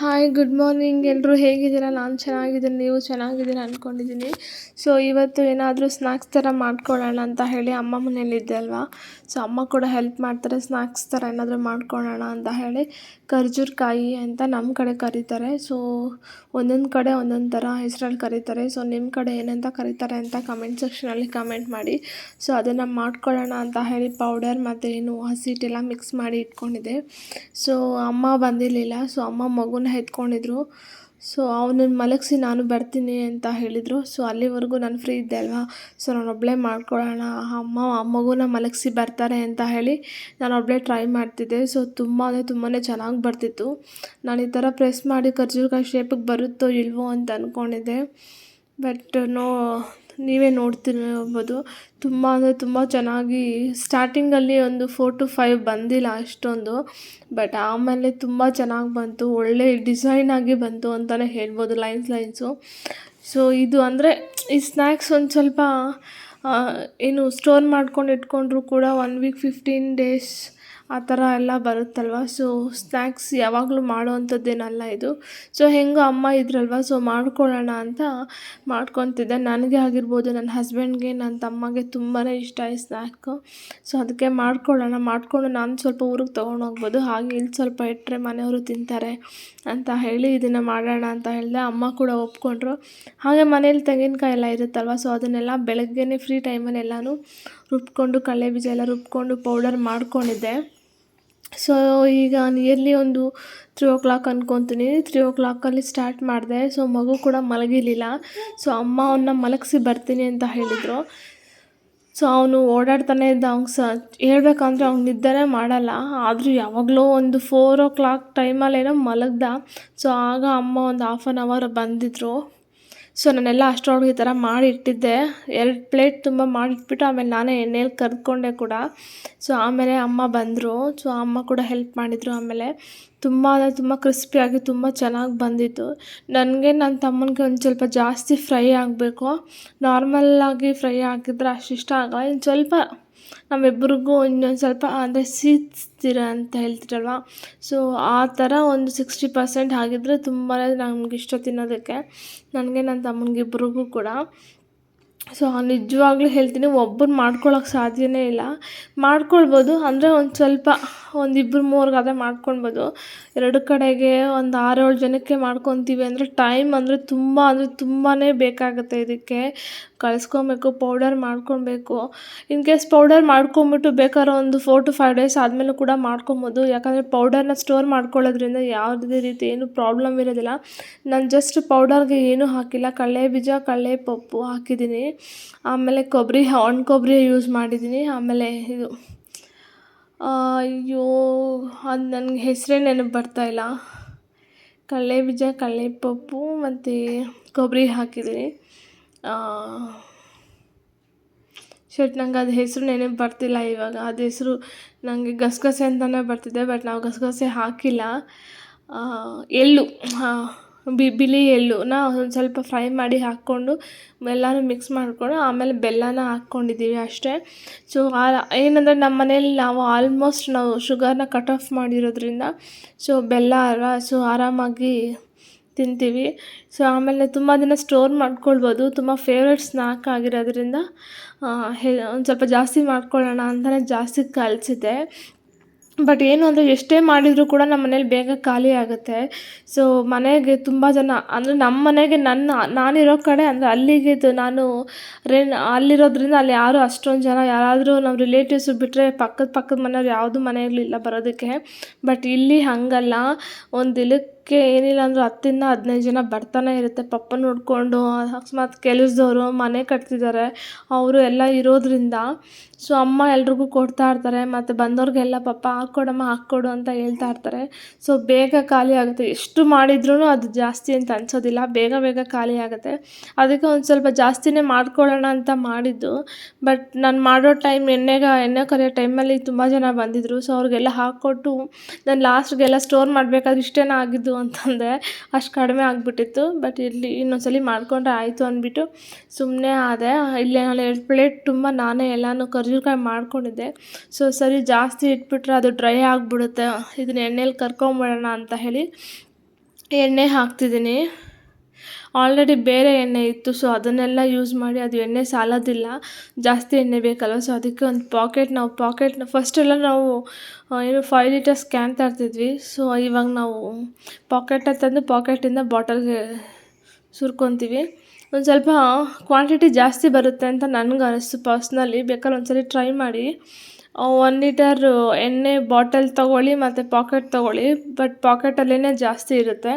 Hi good morning ಎಲ್ಲರೂ ಹೇಗಿದ್ದೀರಾ? ನಾನು ಚೆನ್ನಾಗಿದ್ದೀನಿ. ನೀವು ಚೆನ್ನಾಗಿದ್ದೀರಾ ಅಂದ್ಕೊಂಡಿದ್ದೀನಿ ಸೊ ಇವತ್ತು ಏನಾದರೂ ಸ್ನ್ಯಾಕ್ಸ್ ಥರ ಮಾಡ್ಕೊಳ್ಳೋಣ ಅಂತ ಹೇಳಿ ಅಮ್ಮ ಮನೇಲಿದ್ದೆ ಅಲ್ವಾ? ಸೊ ಅಮ್ಮ ಕೂಡ ಹೆಲ್ಪ್ ಮಾಡ್ತಾರೆ. ಸ್ನ್ಯಾಕ್ಸ್ ಥರ ಏನಾದರೂ ಮಾಡ್ಕೊಳ್ಳೋಣ ಅಂತ ಹೇಳಿ ಖರ್ಜೂರ್ ಕಾಯಿ ಅಂತ ನಮ್ಮ ಕಡೆ ಕರೀತಾರೆ. ಸೊ ಒಂದೊಂದು ಕಡೆ ಒಂದೊಂದು ಥರ ಹೆಸರಲ್ಲಿ ಕರೀತಾರೆ. ಸೊ ನಿಮ್ಮ ಕಡೆ ಏನಂತ ಕರೀತಾರೆ ಅಂತ ಕಮೆಂಟ್ ಸೆಕ್ಷನಲ್ಲಿ ಕಮೆಂಟ್ ಮಾಡಿ. ಸೊ ಅದನ್ನು ಮಾಡ್ಕೊಳ್ಳೋಣ ಅಂತ ಹೇಳಿ ಪೌಡರ್ ಮತ್ತು ಏನು ಹಸಿಟ್ಟೆಲ್ಲ ಮಿಕ್ಸ್ ಮಾಡಿ ಇಟ್ಕೊಂಡಿದ್ದೆ. ಸೊ ಅಮ್ಮ ಬಂದಿರಲಿಲ್ಲ. ಸೊ ಅಮ್ಮ ಮಗುನ ಎತ್ಕೊಂಡಿದ್ರು ಸೊ ಅವನನ್ನು ಮಲಗಿಸಿ ನಾನು ಬರ್ತೀನಿ ಅಂತ ಹೇಳಿದರು. ಸೊ ಅಲ್ಲಿವರೆಗೂ ನಾನು ಫ್ರೀ ಇದ್ದೆ ಅಲ್ವಾ? ಸೊ ನಾನು ಒಬ್ಬಳೇ ಮಾಡ್ಕೊಳ್ಳೋಣ. ಅಮ್ಮ ಅಮ್ಮಗೂನ ಮಗುನ ಮಲಗಿಸಿ ಬರ್ತಾರೆ ಅಂತ ಹೇಳಿ ನಾನು ಒಬ್ಬಳೇ ಟ್ರೈ ಮಾಡ್ತಿದ್ದೆ. ಸೊ ತುಂಬ ಅಂದರೆ ತುಂಬಾ ಚೆನ್ನಾಗಿ ಬರ್ತಿತ್ತು. ನಾನು ಈ ಥರ ಪ್ರೆಸ್ ಮಾಡಿ ಖರ್ಜೂರಕಾಯಿ ಶೇಪಿಗೆ ಬರುತ್ತೋ ಇಲ್ವೋ ಅಂತ ಅಂದ್ಕೊಂಡಿದ್ದೆ ಬಟ್ ನೋ ನೀವೇ ನೋಡ್ತಿರ್ಬೋದು ತುಂಬ ಅಂದರೆ ತುಂಬ ಚೆನ್ನಾಗಿ ಸ್ಟಾರ್ಟಿಂಗಲ್ಲಿ ಒಂದು ಫೋರ್ ಟು ಫೈವ್ ಬಂದಿಲ್ಲ ಅಷ್ಟೊಂದು. ಬಟ್ ಆಮೇಲೆ ತುಂಬ ಚೆನ್ನಾಗಿ ಬಂತು. ಒಳ್ಳೆ ಡಿಸೈನ್ ಆಗಿ ಬಂತು ಅಂತಲೇ ಹೇಳ್ಬೋದು ಲೈನ್ಸ್ ಲೈನ್ಸು ಸೊ ಇದು ಅಂದರೆ ಈ ಸ್ನ್ಯಾಕ್ಸ್ ಒಂದು ಸ್ವಲ್ಪ ಏನು ಸ್ಟೋರ್ ಮಾಡ್ಕೊಂಡು ಇಟ್ಕೊಂಡ್ರು ಕೂಡ ಒನ್ ವೀಕ್ ಫಿಫ್ಟೀನ್ ಡೇಸ್ ಆ ಥರ ಎಲ್ಲ ಬರುತ್ತಲ್ವ? ಸೊ ಸ್ನ್ಯಾಕ್ಸ್ ಯಾವಾಗಲೂ ಮಾಡುವಂಥದ್ದೇನಲ್ಲ ಇದು. ಸೊ ಹೆಂಗೋ ಅಮ್ಮ ಇದ್ರಲ್ವ? ಸೊ ಮಾಡ್ಕೊಳ್ಳೋಣ ಅಂತ ಮಾಡ್ಕೊತಿದ್ದೆ. ನನಗೆ ಆಗಿರ್ಬೋದು, ನನ್ನ ಹಸ್ಬೆಂಡ್ಗೆ ನನ್ನ ತಮ್ಮಗೆ ತುಂಬಾ ಇಷ್ಟ ಈ ಸ್ನ್ಯಾಕು ಸೊ ಅದಕ್ಕೆ ಮಾಡ್ಕೊಳ್ಳೋಣ, ಮಾಡಿಕೊಂಡು ನಾನು ಸ್ವಲ್ಪ ಊರಿಗೆ ತೊಗೊಂಡೋಗ್ಬೋದು ಹಾಗೆ ಇಲ್ಲಿ ಸ್ವಲ್ಪ ಇಟ್ಟರೆ ಮನೆಯವರು ತಿಂತಾರೆ ಅಂತ ಹೇಳಿ ಇದನ್ನು ಮಾಡೋಣ ಅಂತ ಹೇಳಿದೆ. ಅಮ್ಮ ಕೂಡ ಒಪ್ಕೊಂಡ್ರು. ಹಾಗೆ ಮನೇಲಿ ತೆಂಗಿನಕಾಯಿ ಎಲ್ಲ ಇರುತ್ತಲ್ವ? ಸೊ ಅದನ್ನೆಲ್ಲ ಬೆಳಗ್ಗೆನೇ ಫ್ರೀ ಟೈಮಲ್ಲಿ ಎಲ್ಲನೂ ರುಬ್ಕೊಂಡು, ಕಡಲೆ ಬೀಜ ಎಲ್ಲ ರುಬ್ಕೊಂಡು ಪೌಡರ್ ಮಾಡ್ಕೊಂಡಿದ್ದೆ. ಸೊ ಈಗ ನಿಯರ್ಲಿ ಒಂದು ತ್ರೀ ಓ ಕ್ಲಾಕ್ ಅನ್ಕೊತೀನಿ. ತ್ರೀ ಓ ಕ್ಲಾಕಲ್ಲಿ ಸ್ಟಾರ್ಟ್ ಮಾಡಿದೆ. ಸೊ ಮಗು ಕೂಡ ಮಲಗಿರಲಿಲ್ಲ. ಸೊ ಅಮ್ಮ ಅವನ್ನ ಮಲಗಿಸಿ ಬರ್ತೀನಿ ಅಂತ ಹೇಳಿದರು. ಸೊ ಅವನು ಓಡಾಡ್ತಾನೆ ಇದ್ದ. ಅವ್ನು ಸ, ಹೇಳ್ಬೇಕಂದ್ರೆ ಅವ್ನು ನಿದ್ದೆನೇ ಮಾಡಲ್ಲ. ಆದರೂ ಯಾವಾಗಲೂ ಒಂದು ಫೋರ್ ಓ ಕ್ಲಾಕ್ ಟೈಮಲ್ಲೇನೋ ಮಲಗ್ದ. ಸೊ ಆಗ ಅಮ್ಮ ಒಂದು ಹಾಫ್ ಆನ್ ಅವರ್ ಬಂದಿದ್ದರು ಸೊ ನಾನೆಲ್ಲ ಅಷ್ಟರೊಳಗೆ ಈ ಥರ ಮಾಡಿ ಇಟ್ಟಿದ್ದೆ ಎರಡು ಪ್ಲೇಟ್ ತುಂಬ ಮಾಡಿಟ್ಬಿಟ್ಟು ಆಮೇಲೆ ನಾನೇ ಎಣ್ಣೆಲಿ ಕರ್ಕೊಂಡೆ ಕೂಡ. ಸೊ ಆಮೇಲೆ ಅಮ್ಮ ಬಂದರು. ಸೊ ಅಮ್ಮ ಕೂಡ ಹೆಲ್ಪ್ ಮಾಡಿದರು ಆಮೇಲೆ. ತುಂಬ ಅಂದರೆ ತುಂಬ ಕ್ರಿಸ್ಪಿಯಾಗಿ ತುಂಬ ಚೆನ್ನಾಗಿ ಬಂದಿತ್ತು. ನನಗೆ ನನ್ನ ತಮ್ಮನಿಗೆ ಒಂದು ಸ್ವಲ್ಪ ಜಾಸ್ತಿ ಫ್ರೈ ಆಗಬೇಕು. ನಾರ್ಮಲ್ಲಾಗಿ ಫ್ರೈ ಆಗಿದ್ರೆ ಅಷ್ಟು ಇಷ್ಟ ಆಗಲ್ಲ. ಇನ್ನು ಸ್ವಲ್ಪ ನಮ್ಮಿಬ್ರಿಗೂ ಇನ್ನೊಂದು ಸ್ವಲ್ಪ ಅಂದರೆ ಸೀದ್ಸ್ತೀರ ಅಂತ ಹೇಳ್ತೀರಲ್ವ? ಸೊ ಆ ಥರ ಒಂದು ಸಿಕ್ಸ್ಟಿ ಪರ್ಸೆಂಟ್ ಆಗಿದ್ದರೆ ತುಂಬಾ ನಮ್ಗೆ ಇಷ್ಟ ತಿನ್ನೋದಕ್ಕೆ. ನನಗೆ ನನ್ನ ತಮ್ಮನಿಗೆ ಇಬ್ರಿಗೂ ಕೂಡ. ಸೊ ನಿಜವಾಗ್ಲೂ ಹೇಳ್ತೀನಿ ಒಬ್ಬರು ಮಾಡ್ಕೊಳ್ಳೋಕ್ಕೆ ಸಾಧ್ಯವೇ ಇಲ್ಲ. ಮಾಡ್ಕೊಳ್ಬೋದು, ಅಂದರೆ ಒಂದು ಸ್ವಲ್ಪ ಒಂದು ಇಬ್ಬರು ಮೂರ್ಗಾದರೆ ಮಾಡ್ಕೊಳ್ಬೋದು ಎರಡು ಕಡೆಗೆ ಒಂದು ಆರೇಳು ಜನಕ್ಕೆ ಮಾಡ್ಕೊತೀವಿ ಅಂದರೆ ಟೈಮ್ ಅಂದರೆ ತುಂಬ ಅಂದರೆ ತುಂಬಾ ಬೇಕಾಗುತ್ತೆ ಇದಕ್ಕೆ. ಕಳಿಸ್ಕೊಬೇಕು, ಪೌಡರ್ ಮಾಡ್ಕೊಳ್ಬೇಕು ಇನ್ ಕೇಸ್ ಪೌಡರ್ ಮಾಡ್ಕೊಂಬಿಟ್ಟು ಬೇಕಾದ್ರೆ ಒಂದು ಫೋರ್ ಟು ಫೈವ್ ಡೇಸ್ ಆದಮೇಲೆ ಕೂಡ ಮಾಡ್ಕೊಬೋದು ಯಾಕಂದರೆ ಪೌಡರ್ನ ಸ್ಟೋರ್ ಮಾಡ್ಕೊಳ್ಳೋದ್ರಿಂದ ಯಾವುದೇ ರೀತಿ ಏನು ಪ್ರಾಬ್ಲಮ್ ಇರೋದಿಲ್ಲ. ನಾನು ಜಸ್ಟ್ ಪೌಡರ್ಗೆ ಏನೂ ಹಾಕಿಲ್ಲ. ಕಡಲೆ ಬೀಜ, ಕಡಲೆ ಪಪ್ಪು ಹಾಕಿದ್ದೀನಿ. ಆಮೇಲೆ ಕೊಬ್ಬರಿ ಒಣ ಕೊಬ್ಬರಿ ಯೂಸ್ ಮಾಡಿದ್ದೀನಿ. ಆಮೇಲೆ ಇದು ಅಯ್ಯೋ, ಅದು ನನಗೆ ಹೆಸರೇ ನೆನಪು ಬರ್ತಾಯಿಲ್ಲ ಕಡಲೆ ಬೀಜ, ಕಡಲೆ ಪಪ್ಪು ಮತ್ತು ಕೊಬ್ಬರಿ ಹಾಕಿದ್ದೀನಿ ಶರ್ಟ್ ನಂಗೆ ಅದು ಹೆಸರು ನೆನಪು ಬರ್ತಿಲ್ಲ ಇವಾಗ. ಅದು ಹೆಸರು ನನಗೆ ಗಸಗಸೆ ಅಂತಲೇ ಬರ್ತಿದೆ, ಬಟ್ ನಾವು ಗಸಗಸೆ ಹಾಕಿಲ್ಲ. ಎಳ್ಳು. ಹಾಂ. ಬಿಳಿ ಎಳ್ಳುನ ಒಂದು ಸ್ವಲ್ಪ ಫ್ರೈ ಮಾಡಿ ಹಾಕ್ಕೊಂಡು ಎಲ್ಲನೂ ಮಿಕ್ಸ್ ಮಾಡಿಕೊಂಡು ಆಮೇಲೆ ಬೆಲ್ಲನ ಹಾಕ್ಕೊಂಡಿದ್ದೀವಿ ಅಷ್ಟೇ. ಸೊ ಏನಂದರೆ ನಮ್ಮ ಮನೇಲಿ ನಾವು ಆಲ್ಮೋಸ್ಟ್ ನಾವು ಶುಗರ್ನ ಕಟ್ ಆಫ್ ಮಾಡಿರೋದ್ರಿಂದ ಸೊ ಬೆಲ್ಲ ಸೊ ಆರಾಮಾಗಿ ತಿಂತೀವಿ. ಸೊ ಆಮೇಲೆ ತುಂಬ ದಿನ ಸ್ಟೋರ್ ಮಾಡ್ಕೊಳ್ಬೋದು. ತುಂಬ ಫೇವ್ರೇಟ್ ಸ್ನ್ಯಾಕ್ ಆಗಿರೋದ್ರಿಂದ ಹೆ, ಒಂದು ಸ್ವಲ್ಪ ಜಾಸ್ತಿ ಮಾಡ್ಕೊಳ್ಳೋಣ ಅಂತಲೇ ಜಾಸ್ತಿ ಕಲಿಸಿದ್ದೆ ಬಟ್ ಏನು ಅಂದರೆ ಎಷ್ಟೇ ಮಾಡಿದರೂ ಕೂಡ ನಮ್ಮ ಮನೇಲಿ ಬೇಗ ಖಾಲಿ ಆಗುತ್ತೆ. ಸೊ ಮನೆಗೆ ತುಂಬ ಜನ, ಅಂದರೆ ನಮ್ಮ ಮನೆಗೆ ನನ್ನ, ನಾನಿರೋ ಕಡೆ ಅಂದರೆ ಅಲ್ಲಿಗೆ ನಾನು ರೆನ್ ಅಲ್ಲಿರೋದ್ರಿಂದ ಅಲ್ಲಿ ಯಾರು ಅಷ್ಟೊಂದು ಜನ, ಯಾರಾದರೂ ನಮ್ಮ ರಿಲೇಟಿವ್ಸು ಬಿಟ್ಟರೆ ಪಕ್ಕದ ಪಕ್ಕದ ಮನೆಯವ್ರು ಯಾವುದು ಮನೆಯಲ್ಲಿಲ್ಲ ಬರೋದಕ್ಕೆ. ಬಟ್ ಇಲ್ಲಿ ಹಾಗಲ್ಲ. ಒಂದು ದಿನಕ್ಕೆ ಏನಿಲ್ಲ ಅಂದರೂ ಹತ್ತರಿಂದ ಹದಿನೈದು ಜನ ಬರ್ತಾನೆ ಇರುತ್ತೆ. ಪಪ್ಪ ನೋಡಿಕೊಂಡು ಅಕಸ್ಮಾತ್ ಕೆಲಸದವರು ಮನೆ ಕಟ್ತಿದ್ದಾರೆ ಅವರು ಎಲ್ಲ ಇರೋದರಿಂದ ಸೊ ಅಮ್ಮ ಎಲ್ರಿಗೂ ಕೊಡ್ತಾ ಇರ್ತಾರೆ. ಮತ್ತು ಬಂದವ್ರಿಗೆಲ್ಲ ಪಪ್ಪ ಹಾಕ್ಕೊಡಮ್ಮ, ಹಾಕ್ಕೊಡು ಅಂತ ಹೇಳ್ತಾ ಇರ್ತಾರೆ. ಸೊ ಬೇಗ ಖಾಲಿ ಆಗುತ್ತೆ. ಎಷ್ಟು ಮಾಡಿದ್ರೂ ಅದು ಜಾಸ್ತಿ ಅಂತ ಅನ್ಸೋದಿಲ್ಲ. ಬೇಗ ಬೇಗ ಖಾಲಿ ಆಗುತ್ತೆ. ಅದಕ್ಕೆ ಒಂದು ಸ್ವಲ್ಪ ಜಾಸ್ತಿನೇ ಮಾಡ್ಕೊಳ್ಳೋಣ ಅಂತ ಮಾಡಿದ್ದು. ಬಟ್ ನಾನು ಮಾಡೋ ಟೈಮ್ ಎಣ್ಣೆಗೆ, ಎಣ್ಣೆ ಕರೆಯೋ ಟೈಮಲ್ಲಿ ತುಂಬ ಜನ ಬಂದಿದ್ದರು ಸೊ ಅವ್ರಿಗೆಲ್ಲ ಹಾಕ್ಕೊಟ್ಟು, ನಾನು ಲಾಸ್ಟ್ಗೆಲ್ಲ ಸ್ಟೋರ್ ಮಾಡಬೇಕಾದ್ರೆ ಇಷ್ಟೇನ ಆಗಿದ್ದು ಅಂತಂದೆ ಅಷ್ಟು ಕಡಿಮೆ ಆಗಿಬಿಟ್ಟಿತ್ತು ಬಟ್ ಇಲ್ಲಿ ಇನ್ನೊಂದು ಸಲ ಮಾಡಿಕೊಂಡ್ರೆ ಆಯಿತು ಅಂದ್ಬಿಟ್ಟು ಸುಮ್ಮನೆ ಆದೆ. ಇಲ್ಲೇ ನಾನು ಎರಡು ಪ್ಲೇಟ್ ತುಂಬ ನಾನೇ ಎಲ್ಲನೂ ಖರ್ಜೂರಕಾಯಿ ಮಾಡ್ಕೊಂಡಿದ್ದೆ. ಸೊ ಸರಿ ಜಾಸ್ತಿ ಇಟ್ಬಿಟ್ರೆ ಅದು ಡ್ರೈ ಆಗಿಬಿಡುತ್ತೆ. ಇದನ್ನ ಎಣ್ಣೆಲಿ ಕರ್ಕೊಂಬಿಡೋಣ ಅಂತ ಹೇಳಿ ಎಣ್ಣೆ ಹಾಕ್ತಿದ್ದೀನಿ. ಆಲ್ರೆಡಿ ಬೇರೆ ಎಣ್ಣೆ ಇತ್ತು ಸೊ ಅದನ್ನೆಲ್ಲ ಯೂಸ್ ಮಾಡಿ ಅದು ಎಣ್ಣೆ ಸಾಲೋದಿಲ್ಲ. ಜಾಸ್ತಿ ಎಣ್ಣೆ ಬೇಕಲ್ವ ಸೊ ಅದಕ್ಕೆ ಒಂದು ಪಾಕೆಟ್ ನಾವು ಪಾಕೆಟ್ನ ಫಸ್ಟೆಲ್ಲ ನಾವು ಏನು ಫೈವ್ ಲೀಟರ್ಸ್ ಕ್ಯಾನ್ ತರ್ತಿದ್ವಿ. ಸೊ ಇವಾಗ ನಾವು ಪಾಕೆಟ್ ತಂದು ಪಾಕೆಟಿಂದ ಬಾಟಲ್ಗೆ ಸುರ್ಕೊತೀವಿ. ಒಂದು ಸ್ವಲ್ಪ ಕ್ವಾಂಟಿಟಿ ಜಾಸ್ತಿ ಬರುತ್ತೆ ಅಂತ ನನಗೆ ಅನಿಸ್ತು ಪರ್ಸ್ನಲಿ ಬೇಕಾದ್ರೆ ಒಂದ್ಸರಿ ಟ್ರೈ ಮಾಡಿ. ಒನ್ ಲೀಟರ್ ಎಣ್ಣೆ ಬಾಟಲ್ ತೊಗೊಳ್ಳಿ ಮತ್ತು ಪಾಕೆಟ್ ತೊಗೊಳ್ಳಿ ಬಟ್ ಪಾಕೆಟಲ್ಲೇ ಜಾಸ್ತಿ ಇರುತ್ತೆ.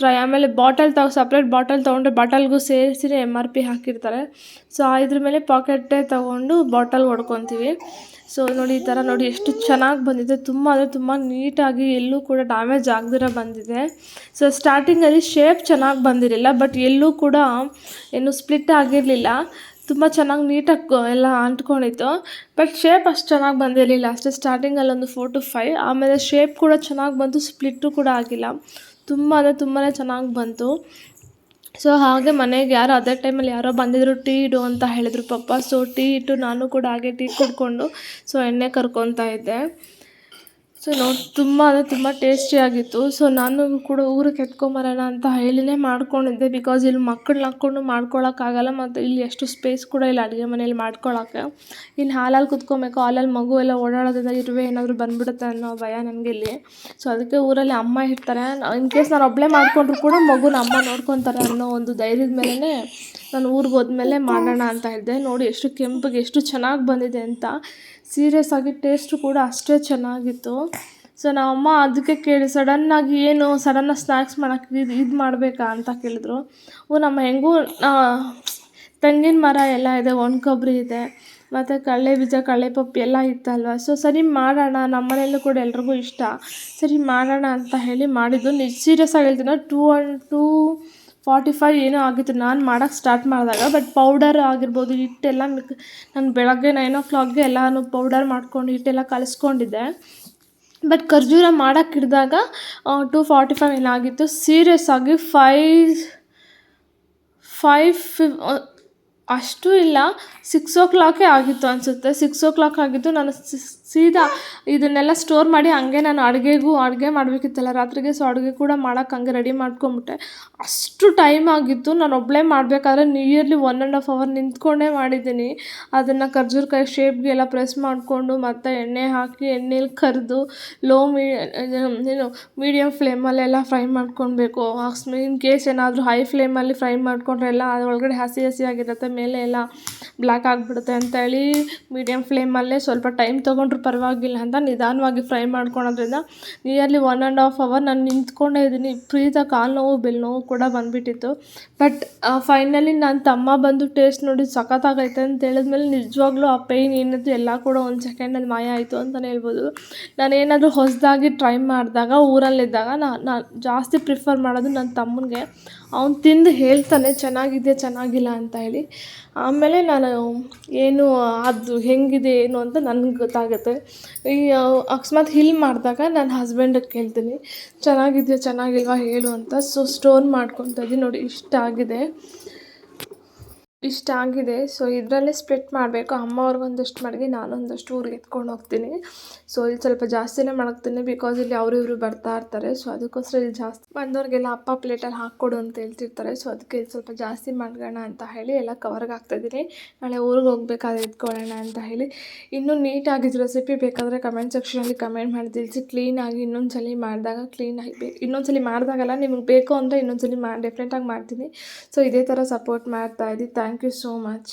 ಟ್ರೈ ಆಮೇಲೆ ಬಾಟಲ್ ತಗೊ ಸಪ್ರೇಟ್ ಬಾಟಲ್ ತೊಗೊಂಡ್ರೆ ಬಾಟಲ್ಗೂ ಸೇರಿಸಿ ಎಂ ಆರ್ ಪಿ ಹಾಕಿರ್ತಾರೆ. ಸೊ ಇದ್ರ ಮೇಲೆ ಪಾಕೆಟ್ಟೇ ತೊಗೊಂಡು ಬಾಟಲ್ ಹೊಡ್ಕೊತೀವಿ. ಸೊ ನೋಡಿ ಈ ಥರ ನೋಡಿ ಎಷ್ಟು ಚೆನ್ನಾಗಿ ಬಂದಿದೆ. ತುಂಬ ಅಂದರೆ ತುಂಬ ನೀಟಾಗಿ ಎಲ್ಲೂ ಕೂಡ ಡ್ಯಾಮೇಜ್ ಆಗದಿರ ಬಂದಿದೆ. ಸೊ ಸ್ಟಾರ್ಟಿಂಗಲ್ಲಿ ಶೇಪ್ ಚೆನ್ನಾಗಿ ಬಂದಿರಲಿಲ್ಲ ಬಟ್ ಎಲ್ಲೂ ಕೂಡ ಏನು ಸ್ಪ್ಲಿಟ್ ಆಗಿರಲಿಲ್ಲ. ತುಂಬ ಚೆನ್ನಾಗಿ ನೀಟಾಗಿ ಎಲ್ಲ ಅಂಟ್ಕೊಂಡಿತ್ತು. ಬಟ್ ಶೇಪ್ ಅಷ್ಟು ಚೆನ್ನಾಗಿ ಬಂದಿರಲಿಲ್ಲ. ಅಷ್ಟೇ ಸ್ಟಾರ್ಟಿಂಗಲ್ಲಿ ಒಂದು ಫೋರ್ ಟು ಫೈವ್ ಆಮೇಲೆ ಶೇಪ್ ಕೂಡ ಚೆನ್ನಾಗಿ ಬಂತು ಸ್ಪ್ಲಿಟ್ಟು ಕೂಡ ಆಗಿಲ್ಲ. ತುಂಬ ಅಂದರೆ ತುಂಬಾ ಚೆನ್ನಾಗಿ ಬಂತು. ಸೊ ಹಾಗೆ ಮನೆಗೆ ಯಾರೋ ಅದೇ ಟೈಮಲ್ಲಿ ಯಾರೋ ಬಂದಿದ್ರು, ಟೀ ಇಡು ಅಂತ ಹೇಳಿದ್ರು ಪಪ್ಪ ಸೊ ಟೀ ಇಟ್ಟು ನಾನು ಕೂಡ ಹಾಗೆ ಟೀ ಕುಡ್ಕೊಂಡು ಸೊ ಎಣ್ಣೆ ಕರ್ಕೊತಾ ಇದ್ದೆ. ಸೊ ನೋಡಿ ತುಂಬ ಅಂದರೆ ತುಂಬ ಟೇಸ್ಟಿಯಾಗಿತ್ತು ಸೊ ನಾನು ಕೂಡ ಊರಿಗೆ ಎತ್ಕೊಂಬರೋಣ ಅಂತ ಹೇಳಿನೇ ಮಾಡ್ಕೊಂಡಿದ್ದೆ ಬಿಕಾಸ್ ಇಲ್ಲಿ ಮಕ್ಕಳನ್ನ ಹಾಕ್ಕೊಂಡು ಮಾಡ್ಕೊಳ್ಳೋಕ್ಕಾಗಲ್ಲ ಮತ್ತು ಇಲ್ಲಿ ಎಷ್ಟು ಸ್ಪೇಸ್ ಕೂಡ ಇಲ್ಲ ಅಡುಗೆ ಮನೇಲಿ ಮಾಡ್ಕೊಳಕ್ಕೆ. ಇಲ್ಲಿ ಹಾಲಲ್ಲಿ ಕುತ್ಕೊಬೇಕು, ಹಾಲಲ್ಲಿ ಮಗು ಎಲ್ಲ ಓಡಾಡೋದ್ರಿಂದ ಇರುವೆ ಏನಾದರೂ ಬಂದುಬಿಡುತ್ತೆ ಅನ್ನೋ ಭಯ ನನಗೆ ಇಲ್ಲಿ. ಸೊ ಅದಕ್ಕೆ ಊರಲ್ಲಿ ಅಮ್ಮ ಇರ್ತಾರೆ. ಇನ್ ಕೇಸ್ ನಾನು ಒಬ್ಬಳೇ ಮಾಡಿಕೊಂಡ್ರು ಕೂಡ ಮಗುನ ಅಮ್ಮ ನೋಡ್ಕೊತಾರೆ ಅನ್ನೋ ಒಂದು ಧೈರ್ಯದ ಮೇಲೇ ನಾನು ಊರಿಗೆ ಹೋದ್ಮೇಲೆ ಮಾಡೋಣ ಅಂತ ಇದ್ದೆ. ನೋಡಿ ಎಷ್ಟು ಕೆಂಪಗೆ ಎಷ್ಟು ಚೆನ್ನಾಗಿ ಬಂದಿದೆ ಅಂತ. ಸೀರಿಯಸ್ ಆಗಿ ಟೇಸ್ಟು ಕೂಡ ಅಷ್ಟೇ ಚೆನ್ನಾಗಿತ್ತು. ಸೊ ನಮ್ಮಮ್ಮ ಅದಕ್ಕೆ ಕೇಳಿ ಸಡನ್ನಾಗಿ ಏನು ಸಡನ್ನಾಗಿ ಸ್ನ್ಯಾಕ್ಸ್ ಮಾಡೋಕ್ಕೆ ಇದು ಇದು ಮಾಡಬೇಕಾ? ಅಂತ ಕೇಳಿದ್ರು. ಓ, ನಮ್ಮ ಹೆಂಗೂ ತೆಂಗಿನ ಮರ ಎಲ್ಲ ಇದೆ ಒಣ ಕೊಬ್ಬರಿ ಇದೆ, ಮತ್ತು ಕಡಲೆ ಬೀಜ, ಕಡಲೆ ಪಪ್ಪು ಎಲ್ಲ ಇತ್ತಲ್ವ? ಸೊ ಸರಿ ಮಾಡೋಣ, ನಮ್ಮ ಮನೆಯಲ್ಲೂ ಕೂಡ ಎಲ್ರಿಗೂ ಇಷ್ಟ. ಸರಿ ಮಾಡೋಣ ಅಂತ ಹೇಳಿ ಮಾಡಿದ್ದು. ನಿಜ ಸೀರಿಯಸ್ ಆಗಿ ಹೇಳ್ತೀನಿ two and two forty five ಏನೋ ಆಗಿತ್ತು. ನಾನು ಮಾಡೋಕ್ಕೆ ಸ್ಟಾರ್ಟ್ ಮಾಡಿದಾಗ ಬಟ್ ಪೌಡರ್ ಆಗಿರ್ಬೋದು, ಹಿಟ್ಟೆಲ್ಲ ಮಿಕ್, ನಾನು ಬೆಳಗ್ಗೆ ನೈನ್ ಓ ಕ್ಲಾಕ್ಗೆ ಎಲ್ಲನೂ ಪೌಡರ್ ಮಾಡ್ಕೊಂಡು, ಹಿಟ್ಟೆಲ್ಲ ಕಲಿಸ್ಕೊಂಡಿದ್ದೆ. ಬಟ್ ಖರ್ಜೂರ ಮಾಡೋಕ್ಕೆ ಹಿಡಿದಾಗ ಟು ಫಾರ್ಟಿ ಫೈವ್ ಏನೋ ಆಗಿತ್ತು ಸೀರಿಯಸ್ ಆಗಿ ಫೈವ್ ಫೈವ್ ಫಿಫ್ ಅಷ್ಟು ಇಲ್ಲ. ಸಿಕ್ಸ್ ಓ ಕ್ಲಾಕೇ ಆಗಿತ್ತು ಅನಿಸುತ್ತೆ. ಸಿಕ್ಸ್ ಓ ಕ್ಲಾಕ್ ಆಗಿದ್ದು ನಾನು ಸೀದಾ ಇದನ್ನೆಲ್ಲ ಸ್ಟೋರ್ ಮಾಡಿ ಹಂಗೆ ನಾನು ಅಡುಗೆಗೂ, ಅಡುಗೆ ಮಾಡಬೇಕಿತ್ತಲ್ಲ, ರಾತ್ರಿಗೆ ಸೊ ಅಡುಗೆ ಕೂಡ ಮಾಡೋಕೆ ಹಂಗೆ ರೆಡಿ ಮಾಡ್ಕೊಂಬಿಟ್ಟೆ. ಅಷ್ಟು ಟೈಮ್ ಆಗಿತ್ತು. ನಾನು ಒಬ್ಬಳೇ ಮಾಡಬೇಕಾದ್ರೆ nearly one and half hour ನಿಂತ್ಕೊಂಡೇ ಮಾಡಿದ್ದೀನಿ. ಅದನ್ನು ಖರ್ಜೂರಕಾಯಿ ಶೇಪ್ಗೆ ಎಲ್ಲ ಪ್ರೆಸ್ ಮಾಡಿಕೊಂಡು, ಮತ್ತು ಎಣ್ಣೆ ಹಾಕಿ, ಎಣ್ಣೆಲಿ ಕರಿದು ಲೋ ಮೀ ಏನು ಮೀಡಿಯಮ್ ಫ್ಲೇಮಲ್ಲೆಲ್ಲ ಫ್ರೈ ಮಾಡ್ಕೊಳ್ಬೇಕು. ಇನ್ ಕೇಸ್ ಏನಾದರೂ ಹೈ ಫ್ಲೇಮಲ್ಲಿ ಫ್ರೈ ಮಾಡಿಕೊಂಡ್ರೆ ಎಲ್ಲ ಹಸಿ ಹಸಿ ಆಗಿರುತ್ತೆ ಮೇಲೆ ಎಲ್ಲ ಬ್ಲ್ಯಾಕ್ ಆಗಿಬಿಡುತ್ತೆ ಅಂತೇಳಿ ಮೀಡಿಯಮ್ ಫ್ಲೇಮಲ್ಲೇ ಸ್ವಲ್ಪ ಟೈಮ್ ತೊಗೊಂಡ್ರೂ ಪರವಾಗಿಲ್ಲ ಅಂತ ನಿಧಾನವಾಗಿ fry ಮಾಡ್ಕೊಳೋದ್ರಿಂದ nearly one and half hour ನಾನು ನಿಂತ್ಕೊಂಡೇ ಇದ್ದೀನಿ. ಪ್ರೀತ ಕಾಲು ನೋವು ಬೆನ್ನು ನೋವು ಕೂಡ ಬಂದುಬಿಟ್ಟಿತ್ತು. ಬಟ್ ಫೈನಲಿ ನನ್ನ ತಮ್ಮ ಬಂದು ಟೇಸ್ಟ್ ನೋಡಿ ಸಖತ್ತಾಗೈತೆ ಅಂತ ಹೇಳಿದ್ಮೇಲೆ ನಿಜವಾಗ್ಲೂ ಆ ಪೇಯ್ನ್ ಏನಿತ್ತು ಎಲ್ಲ ಕೂಡ ಒಂದು ಸೆಕೆಂಡಲ್ಲಿ ಮಾಯ ಆಯಿತು ಅಂತಲೇ ಹೇಳ್ಬೋದು. ನಾನು ಏನಾದರೂ ಹೊಸದಾಗಿ ಟ್ರೈ ಮಾಡಿದಾಗ, ಊರಲ್ಲಿದ್ದಾಗ ನಾನು ಜಾಸ್ತಿ ಪ್ರಿಫರ್ ಮಾಡೋದು ನನ್ನ ತಮ್ಮನಿಗೆ. ಅವ್ನು ತಿಂದು ಹೇಳ್ತಾನೆ ಚೆನ್ನಾಗಿದೆ ಚೆನ್ನಾಗಿಲ್ಲ ಅಂತ ಹೇಳಿ. ಆಮೇಲೆ ನಾನು ಏನು ಅದು ಹೆಂಗಿದೆ, ಏನು ಅಂತ ನನಗೆ ಗೊತ್ತಾಗುತ್ತೆ. ಈ ಅಕಸ್ಮಾತ್ ಹಿಲ್ ಮಾಡಿದಾಗ ನನ್ನ ಹಸ್ಬೆಂಡಿಗೆ ಕೇಳ್ತೀನಿ, ಚೆನ್ನಾಗಿದೆಯಾ, ಚೆನ್ನಾಗಿಲ್ವಾ, ಹೇಳು ಅಂತ. ಸೊ ಸ್ಟೋರ್ ಮಾಡ್ಕೊತ ಇದ್ದೀನಿ ನೋಡಿ, ಇಷ್ಟ ಆಗಿದೆ. ಇಷ್ಟ ಆಗಿದೆ. ಸೊ ಇದರಲ್ಲೇ ಸ್ಪ್ಲಿಟ್ ಮಾಡಬೇಕು. ಅಮ್ಮ ಅವ್ರಿಗೊಂದಷ್ಟು ಮಡಗಿ ನಾನೊಂದಷ್ಟು ಊರಿಗೆ ಎತ್ಕೊಂಡು ಹೋಗ್ತೀನಿ. ಸೊ ಇಲ್ಲಿ ಸ್ವಲ್ಪ ಜಾಸ್ತಿನೇ ಮಡಗ್ತೀನಿ ಬಿಕಾಸ್ ಇಲ್ಲಿ ಅವರು ಬರ್ತಾ ಇರ್ತಾರೆ. ಸೊ ಅದಕ್ಕೋಸ್ಕರ ಇಲ್ಲಿ ಜಾಸ್ತಿ ಬಂದವ್ರಿಗೆಲ್ಲ ಅಪ್ಪ ಪ್ಲೇಟಲ್ಲಿ ಹಾಕ್ಕೊಡು ಅಂತ ಹೇಳ್ತಿರ್ತಾರೆ. ಸೊ ಅದಕ್ಕೆ ಇಲ್ಲಿ ಸ್ವಲ್ಪ ಜಾಸ್ತಿ ಮಾಡೋಣ ಅಂತ ಹೇಳಿ ಎಲ್ಲ ಕವರ್ಗೆ ಹಾಕ್ತಾಯಿದ್ದೀನಿ ನಾಳೆ ಊರಿಗೆ ಹೋಗ್ಬೇಕಾದ್ರೆ ಎತ್ಕೊಳ್ಳೋಣ ಅಂತ ಹೇಳಿ. ಇನ್ನೂ ನೀಟಾಗಿದ್ದು ರೆಸಿಪಿ ಬೇಕಾದರೆ ಕಮೆಂಟ್ ಸೆಕ್ಷನಲ್ಲಿ ಕಮೆಂಟ್ ಮಾಡಿ. ತಿಳಿಸಿ ಕ್ಲೀನಾಗಿ ಇನ್ನೊಂದು ಸಲ ಮಾಡಿದಾಗ ಕ್ಲೀನಾಗಿ ಬೇಕು ಇನ್ನೊಂದು ಸಲ ಮಾಡಿದಾಗಲ್ಲ ನಿಮಗೆ ಬೇಕು ಅಂದರೆ ಇನ್ನೊಂದು ಸಲ ಮಾಡಿ ಡೆಫಿನೆಟಾಗಿ ಮಾಡ್ತೀನಿ. ಸೊ ಇದೇ ಥರ ಸಪೋರ್ಟ್ ಮಾಡ್ತಾ ಇದ್ದೀನಿ ಥ್ಯಾಂಕ್ ಯು ಸೋ ಮಚ್